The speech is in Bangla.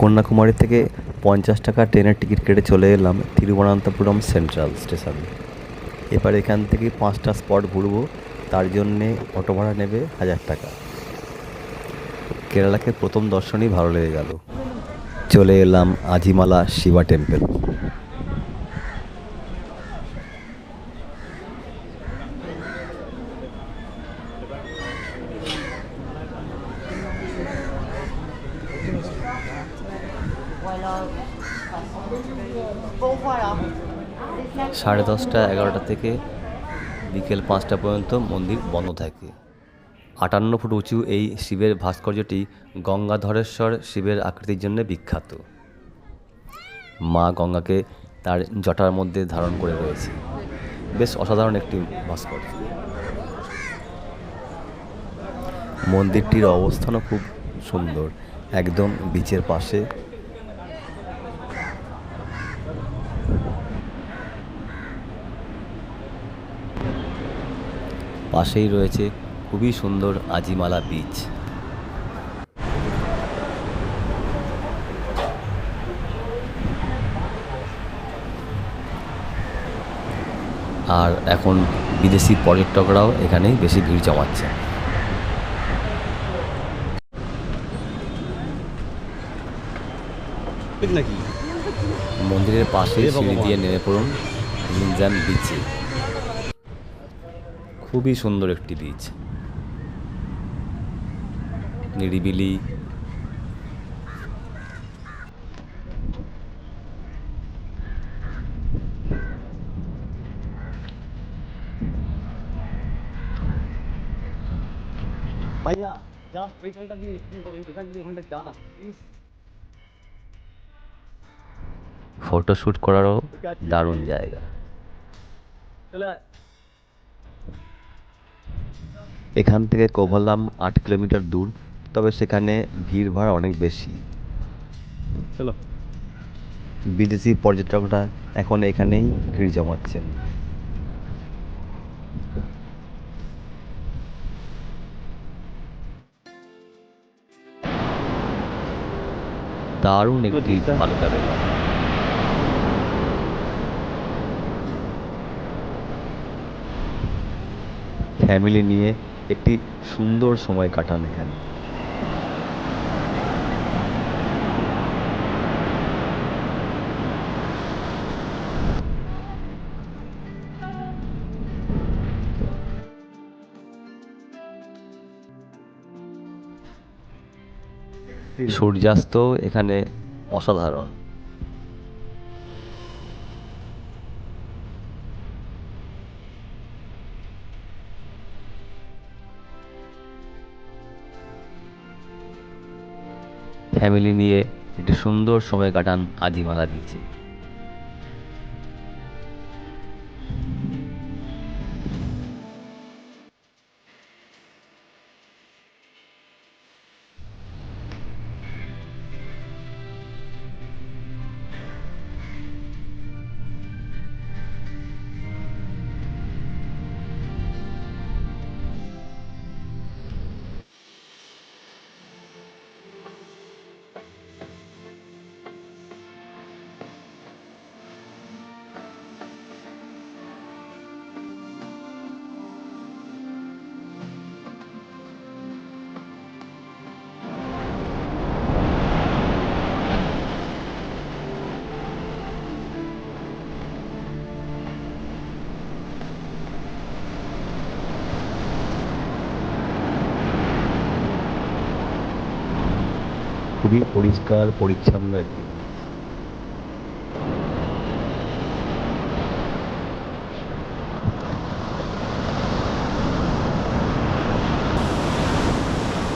কন্যাকুমারী থেকে পঞ্চাশ টাকা ট্রেনের টিকিট কেটে চলে এলাম তিরুবনন্তপুরম সেন্ট্রাল স্টেশনে। এবার এখান থেকে পাঁচটা স্পট ঘুরবো, তার জন্যে অটো ভাড়া নেবে হাজার টাকা। কেরালাকে প্রথম দর্শনই ভালো লেগে গেল। চলে এলাম আজিমালা শিবা টেম্পল। সাড়ে দশটা, এগারোটা থেকে বিকেল পাঁচটা পর্যন্ত মন্দির বন্ধ থাকে। আটান্ন ফুট উঁচু এই শিবের ভাস্কর্যটি গঙ্গাধরেশ্বর শিবের আকৃতির জন্য বিখ্যাত। মা গঙ্গাকে তার জটার মধ্যে ধারণ করে রয়েছে। বেশ অসাধারণ একটি ভাস্কর্য। মন্দিরটির অবস্থানও খুব সুন্দর। একদম বিচের পাশে পাশেই রয়েছে খুবই সুন্দর আজিমালা বিচ আর এখন বিদেশি পর্যটকরাও এখানেই বেশি ভিড় জমাচ্ছে। মন্দিরের পাশে সিঁড়ি দিয়ে নেমে পড়ুন নিনজান বিচে খুবই সুন্দর একটি বিচ নিরিবিলি। ওখানটা যা ফটোশ্যুট করারও দারুণ জায়গা। চলে। এখান থেকে কোভালাম আট কিলোমিটার দূর তবে সেখানে ভিড় ভাড় অনেক বেশি। চলো বিদেশি পর্যটকরা এখন এখানেই ভিড় জমাচ্ছেন। দারুণ একটি বালুকা বেলা ফ্যামিলি নিয়ে একটি সুন্দর সময় কাটান এখানে। সূর্যাস্ত এখানে অসাধারণ। ফ্যামিলি নিয়ে একটি সুন্দর সময় কাটান আদিমালা বিচে খুবই পরিষ্কার পরিচ্ছন্ন একটি।